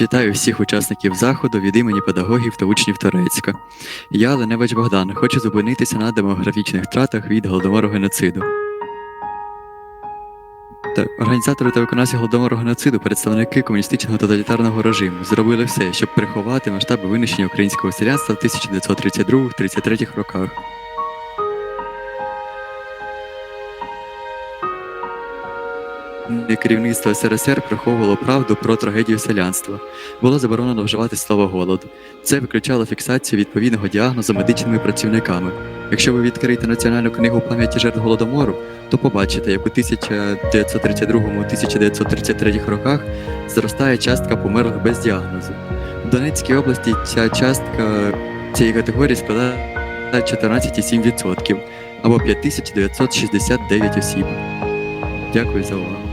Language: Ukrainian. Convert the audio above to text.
Вітаю всіх учасників заходу від імені педагогів та учнів Торецька. Я Леневич Богдан. Хочу зупинитися на демографічних втратах від голодомору геноциду. Організатори та виконавці голодомору геноциду, представники комуністичного тоталітарного режиму, зробили все, щоб приховати масштаби винищення українського селянства в 1932-33 роках. Керівництво СРСР приховувало правду про трагедію селянства. Було заборонено вживати слово голод. Це виключало фіксацію відповідного діагнозу медичними працівниками. Якщо ви відкриєте Національну книгу пам'яті жертв голодомору, то побачите, як у 1932-1933 роках зростає частка померлих без діагнозу. В Донецькій області ця частка цієї категорії складає 14,7% або 5969 осіб. Дякую за увагу.